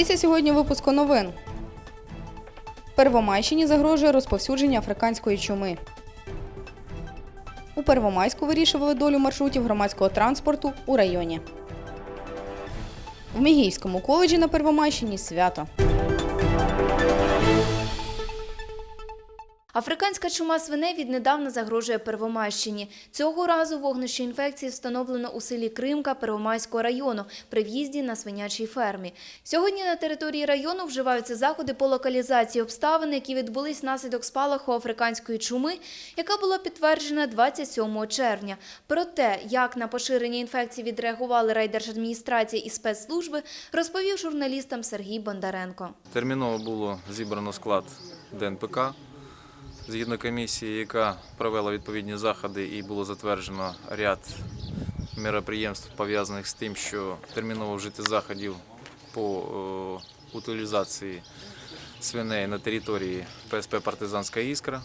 Дивіться сьогодні випуску новин. Первомайщині загрожує розповсюдження африканської чуми. У Первомайську вирішували долю маршрутів громадського транспорту у районі. В Мігійському коледжі на Первомайщині свято. Африканська чума свиней віднедавна загрожує Первомайщині. Цього разу вогнище інфекції встановлено у селі Кримка Первомайського району при в'їзді на свинячій фермі. Сьогодні на території району вживаються заходи по локалізації обставин, які відбулись внаслідок спалаху африканської чуми, яка була підтверджена 27 червня. Про те, як на поширення інфекції відреагували райдержадміністрація і спецслужби, розповів журналістам Сергій Бондаренко. Терміново було зібрано склад ДНПК згідно комісії, яка провела відповідні заходи і було затверджено ряд міроприємств пов'язаних з тим, що терміново вжити заходів по е, утилізації свиней на території ПСП Партизанська іскра.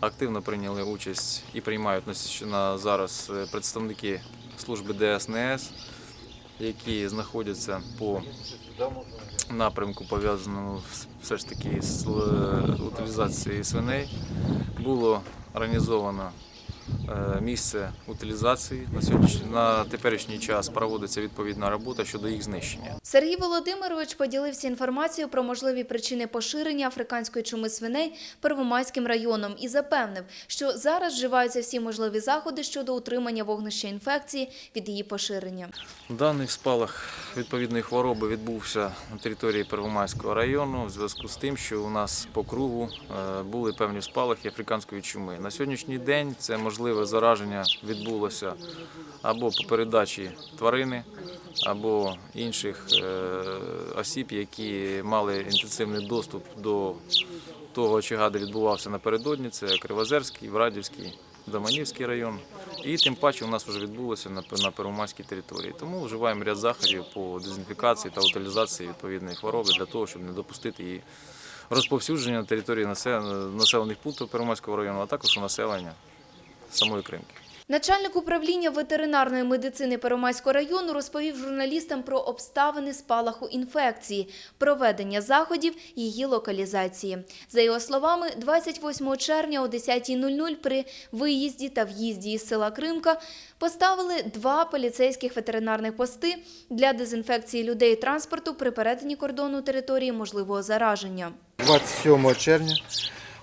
Активно прийняли участь і приймають на зараз е, представники служби ДСНС, які знаходяться по напрямку, пов'язаному все ж таки з е, утилізацією свиней, було організовано місце утилізації. На сьогоднішній на теперішній час проводиться відповідна робота щодо їх знищення. Сергій Володимирович поділився інформацією про можливі причини поширення африканської чуми свиней Первомайським районом і запевнив, що зараз вживаються всі можливі заходи щодо утримання вогнища інфекції від її поширення. Даний спалах відповідної хвороби відбувся на території Первомайського району в зв'язку з тим, що у нас по кругу е, були певні спалахи африканської чуми. На сьогоднішній день це можливе зараження відбулося або по передачі тварини, або інших е, осіб, які мали інтенсивний доступ до того очага, де відбувався напередодні. Це Кривозерський, Врадівський, Доманівський район. І тим паче у нас вже відбулося на, Первомайській території. Тому вживаємо ряд заходів по дезінфікації та утилізації відповідної хвороби для того, щоб не допустити її розповсюдження на території населених пунктів Первомайського району, а також у населення самої Кримки. Начальник управління ветеринарної медицини Первомайського району розповів журналістам про обставини спалаху інфекції, проведення заходів її локалізації. За його словами, 28 червня о 10.00 при виїзді та в'їзді із села Кримка поставили два поліцейських ветеринарних пости для дезінфекції людей і транспорту при перетині кордону території можливого зараження. 27 червня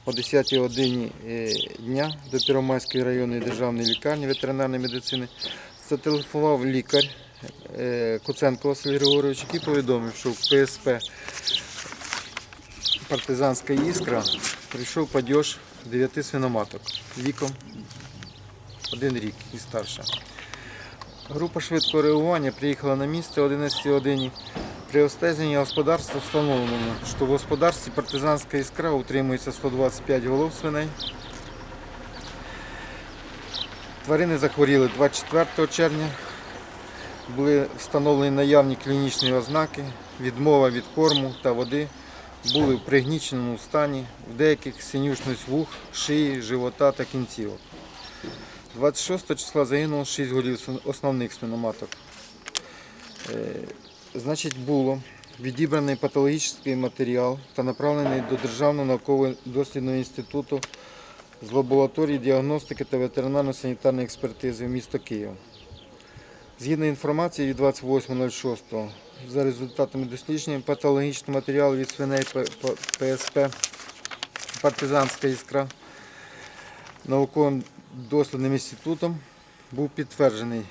о 10 годині е, дня до Первомайської районної державної лікарні ветеринарної медицини зателефонував лікар е, Куценко Василь Григорович, який повідомив, що в ПСП Партизанська іскра прийшов падеж 9 свиноматок віком один рік і старша. Група швидкого реагування приїхала на місце о 11 годині. При обстеженні господарства встановлено, що в господарстві партизанська іскра утримується 125 голов свиней. Тварини захворіли 24 червня. Були встановлені наявні клінічні ознаки, відмова від корму та води. Були в пригніченому стані, в деяких синюшність вух, шиї, живота та кінцівок. 26 числа загинуло 6 голів основних свиноматок. Значить, було відібраний патологічний матеріал та направлений до Державного науково-дослідного інституту з лабораторії діагностики та ветеринарно-санітарної експертизи в місто Київ. Згідно інформації від 28.06, за результатами дослідження патологічного матеріалу від свиней ПСП Партизанська іскра науковим дослідним інститутом був підтверджений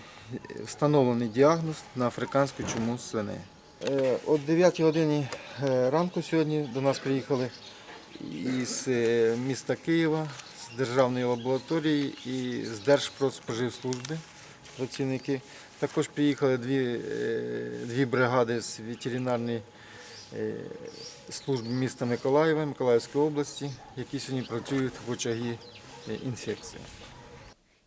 встановлений діагноз на африканську чуму свиней. Е, О 9 годині е, ранку сьогодні до нас приїхали із е, міста Києва, з державної лабораторії і з Держпродспоживслужби працівники. Також приїхали дві, дві бригади з ветеринарної служби міста Миколаєва, Миколаївської області, які сьогодні працюють в очагі інфекції.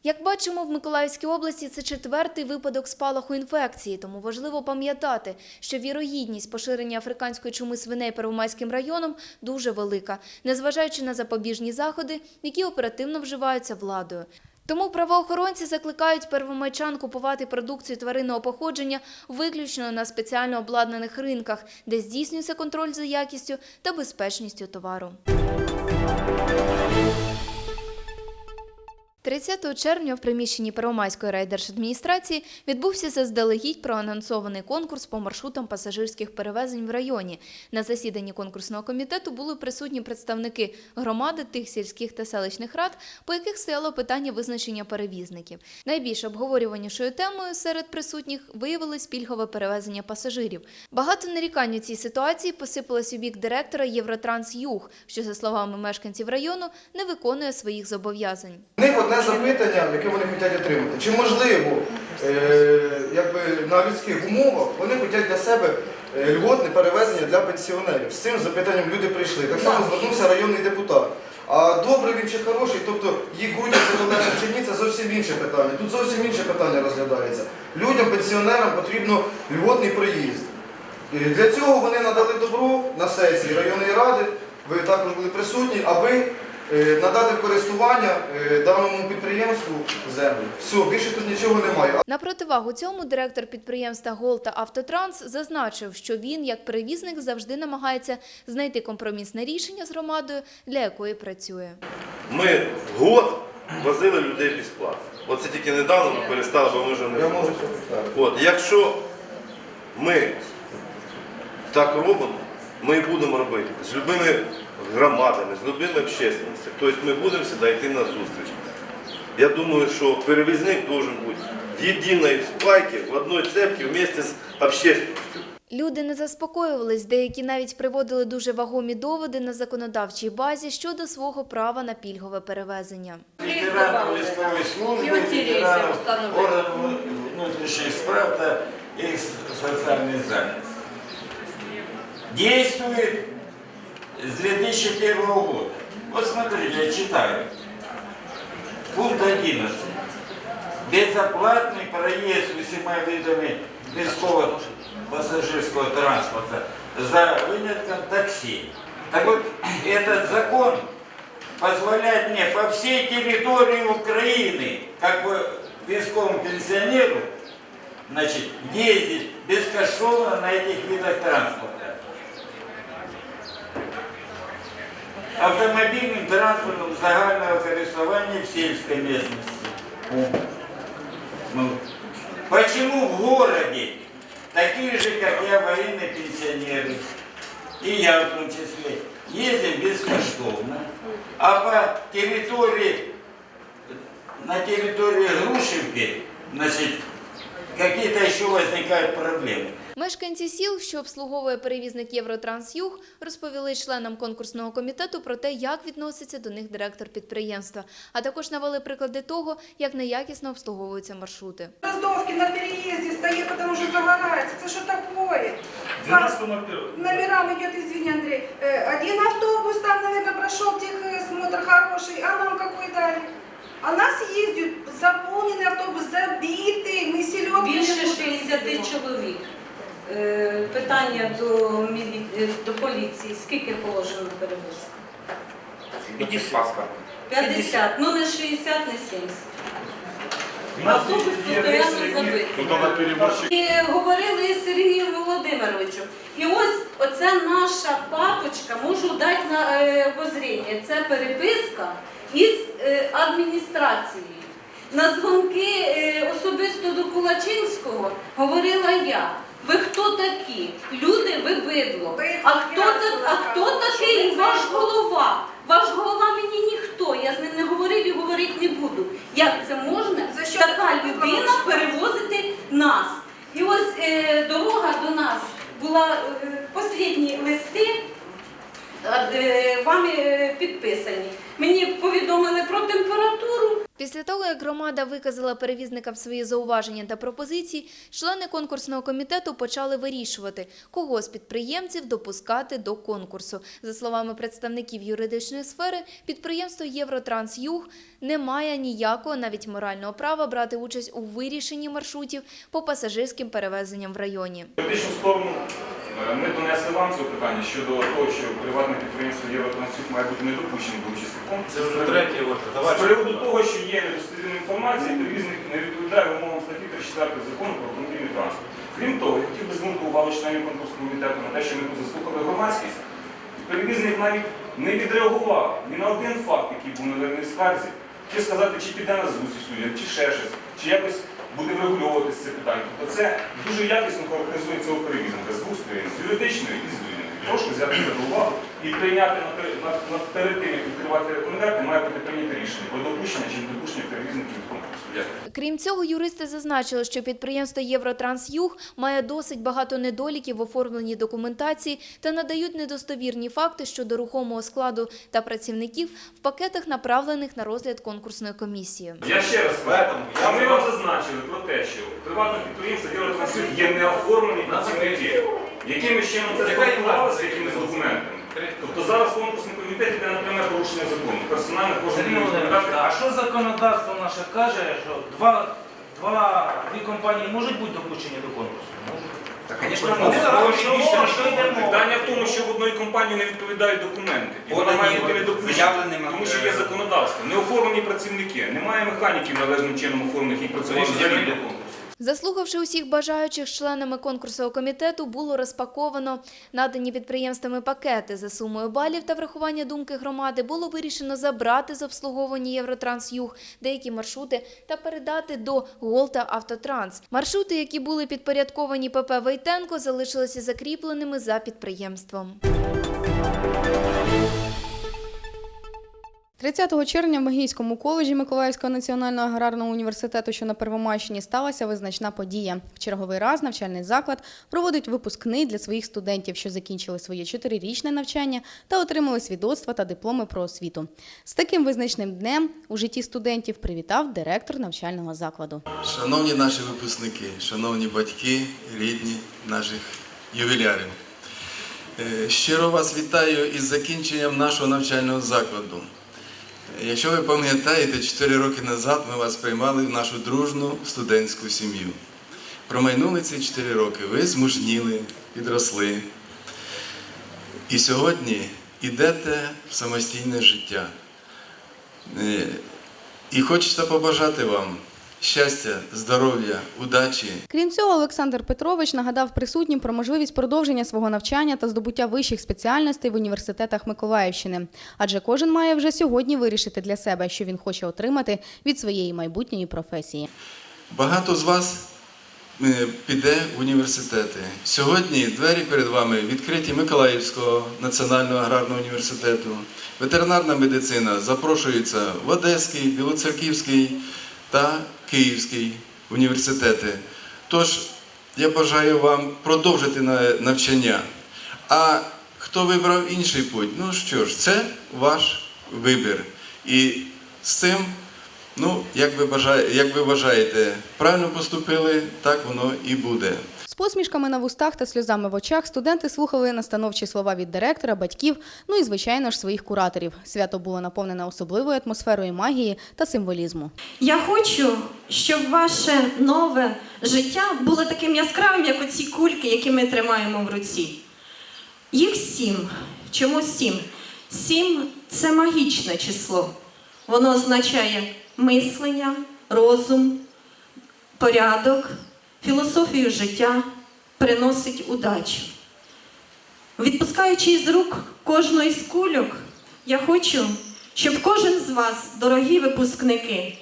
Як бачимо, в Миколаївській області це четвертий випадок спалаху інфекції, тому важливо пам'ятати, що вірогідність поширення африканської чуми свиней Первомайським районом дуже велика, незважаючи на запобіжні заходи, які оперативно вживаються владою. Тому правоохоронці закликають первомайчан купувати продукцію тваринного походження виключно на спеціально обладнаних ринках, де здійснюється контроль за якістю та безпечністю товару. 30 червня в приміщенні Первомайської райдержадміністрації відбувся заздалегідь проанонсований конкурс по маршрутам пасажирських перевезень в районі. На засіданні конкурсного комітету були присутні представники громади тих сільських та селищних рад, по яких стояло питання визначення перевізників. Найбільш обговорюванішою темою серед присутніх виявилось пільгове перевезення пасажирів. Багато нарікань у цій ситуації посипалось у бік директора Євротранс Юг, що, за словами мешканців району, не виконує своїх зобов'язань. Одне запитання, яке вони хочуть отримати. Чи можливо е, якби на людських умовах вони хочуть для себе е, льготне перевезення для пенсіонерів? З цим запитанням люди прийшли. Так само звернувся районний депутат. А добрий він чи хороший, тобто їх грудь задоволення чи ні, це зовсім інше питання. Тут зовсім інше питання розглядається. Людям, пенсіонерам потрібно льготний проїзд. Для цього вони надали добро на сесії районної ради, ви також були присутні, аби надати в користування е, даному підприємству землю. Все, більше тут нічого немає. На противагу цьому директор підприємства Голта Автотранс зазначив, що він, як перевізник, завжди намагається знайти компромісне рішення з громадою, для якої працює. Ми год возили людей безплатно. Оце тільки недавно ми перестали, бо ми вже не Я можу От, якщо ми так робимо, ми і будемо робити з любими громадами, з любими общественностями. Тобто ми будемо завжди йти на зустріч. Я думаю, що перевізник має бути в єдиній спайці, в одній цепці вместе з общественністю. Люди не заспокоювались, деякі навіть приводили дуже вагомі доводи на законодавчій базі щодо свого права на пільгове перевезення. ветеранов військової служби, ветеранов органів внутрішніх справ та их социальной занятости. Действует с 2001 года. Вот смотрите, я читаю. Пункт 11. Безоплатный проезд усіма видами військового пассажирского транспорта за вынятком такси. Так вот, этот закон позволяет мне по всей территории Украины, как бы військовому пенсионеру, значит, ездить бескоштовно на этих видах транспорта. Автомобильным транспортом загального користування в сельской местности. Ну, почему в городе такие же, как я, военные пенсионеры, и я в том числе, ездим бескоштовно, а по территории, на территории Грушевки, значит, какие-то еще возникают проблемы. Мешканці сіл, що обслуговує перевізник Євротрансюг, розповіли членам конкурсного комітету про те, як відноситься до них директор підприємства, а також навели приклади того, як неякісно обслуговуються маршрути. Раздовки на переезде стоит, потому что загорается. Это что такое? 12 первого. Номерам идет, извини, Андрей. Э, Один автобус там, наверное, прошел техосмотр хороший, а нам какой дали? А нас ездят заполненный автобус, забитый, мы селедки не Більше будем 60 есть. чоловік. Е, Питання до, мілі- е, до поліції. Скільки положено перевозку? 50. Ну не 60, не 70. Автобус постійно забитий. І говорили з Сергієм Володимировичем. І ось оця наша папочка, можу дати на е, обозріння. Це переписка із адміністрацією. На дзвонки особисто до Кулачинського говорила я. Ви хто такі? Люди, ви бидло. А хто, так, а хто такий ваш голова? Ваш голова мені ніхто. Я з ним не говорив і говорити не буду. Як це можна? За що така людина перевозити нас? І ось е, дорога до нас була е, останні листи. е, Вами е, підписані. Мені повідомили про температуру, Після того, як громада виказала перевізникам свої зауваження та пропозиції, члени конкурсного комітету почали вирішувати, кого з підприємців допускати до конкурсу. За словами представників юридичної сфери, підприємство Євротрансюг не має ніякого навіть морального права брати участь у вирішенні маршрутів по пасажирським перевезенням в районі. В сторону Ми донесли вам це питання щодо того, що приватне підприємство Євротрансюк має бути недопущеним до участі в конкурсі. Це вже третє З приводу того, що є недостовірна інформація, перевізник не відповідає вимогам статті 34 закону про автомобільний транспорт. Крім того, я хотів би звернути увагу членів конкурсного комітету на те, що ми тут заслухали громадськість. Перевізник навіть не відреагував ні на один факт, який був наданий в скарзі, чи сказати, чи піде на зустріч чи ще щось, чи якось буде врегульовуватися це питання. Тобто це дуже якісно характеризує цього перевізника з двох сторін, з юридичної і з вільної. Прошу взяти це до уваги і прийняти на, пер- на, на перед тим, як відкривати рекомендації, має бути прийнято рішення про допущення чи недопущення перевізників до конкурсу. Дякую. Крім цього, юристи зазначили, що підприємство Євротрансюг має досить багато недоліків в оформленні документації та надають недостовірні факти щодо рухомого складу та працівників в пакетах, направлених на розгляд конкурсної комісії. Я ще раз а ми вам зазначили про те, що приватне підприємство Євротрансюк є неоформлені працівники. Якими чином це сформувалося, якимись документами? Тобто зараз конкурсний комітет йде на порушення закону. Персонально кожен Сергій буде Володимирович, а що законодавство наше каже, що два, два, дві компанії можуть бути допущені до конкурсу? Можуть. Так, звісно, Вони зараз Тому більше мова, що йде мова? Питання в тому, що в одної компанії не відповідають документи. І вона має бути недопущена, тому що є законодавство. Не оформлені працівники, немає механіків належним чином оформлених, які працювали до конкурсу. Заслухавши усіх бажаючих членами конкурсового комітету, було розпаковано надані підприємствами пакети за сумою балів та врахування думки громади. Було вирішено забрати з обслуговування Євротрансюг деякі маршрути та передати до Голта Автотранс. Маршрути, які були підпорядковані ПП Войтенко, залишилися закріпленими за підприємством. 30 червня в Магійському коледжі Миколаївського національного аграрного університету, що на Первомайщині, сталася визначна подія. В черговий раз навчальний заклад проводить випускний для своїх студентів, що закінчили своє чотирирічне навчання та отримали свідоцтва та дипломи про освіту. З таким визначним днем у житті студентів привітав директор навчального закладу. Шановні наші випускники, шановні батьки, рідні наших ювілярів. Е, Щиро вас вітаю із закінченням нашого навчального закладу. Якщо ви пам'ятаєте, 4 роки назад ми вас приймали в нашу дружну студентську сім'ю. Промайнули ці 4 роки, ви змужніли, підросли. І сьогодні йдете в самостійне життя. Е, І хочеться побажати вам щастя, здоров'я, удачі, Крім цього, Олександр Петрович нагадав присутнім про можливість продовження свого навчання та здобуття вищих спеціальностей в університетах Миколаївщини. Адже кожен має вже сьогодні вирішити для себе, що він хоче отримати від своєї майбутньої професії. Багато з вас е, піде в університети. Сьогодні двері перед вами відкриті Миколаївського національного аграрного університету. Ветеринарна медицина запрошується в Одеський, Білоцерківський та Київський університети. Тож я бажаю вам продовжити навчання. А хто вибрав інший путь? Ну що ж, це ваш вибір. І з цим Ну, як ви, бажає, як ви вважаєте, правильно поступили, так воно і буде. Посмішками на вустах та сльозами в очах студенти слухали настановчі слова від директора, батьків, ну і звичайно ж своїх кураторів. Свято було наповнене особливою атмосферою магії та символізму. Я хочу, щоб ваше нове життя було таким яскравим, як оці кульки, які ми тримаємо в руці. Їх сім. Чому сім? Сім це магічне число. Воно означає мислення, розум, порядок, філософію життя, приносить удачу. Відпускаючи з рук кожну з кульок, я хочу, щоб кожен з вас, дорогі випускники,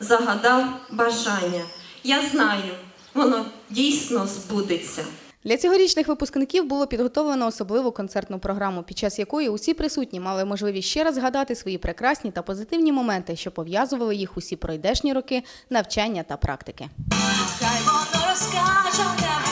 загадав бажання. Я знаю, воно дійсно збудеться. Для цьогорічних випускників було підготовлено особливу концертну програму, під час якої усі присутні мали можливість ще раз згадати свої прекрасні та позитивні моменти, що пов'язували їх усі пройдешні роки навчання та практики. Хай воно розкаже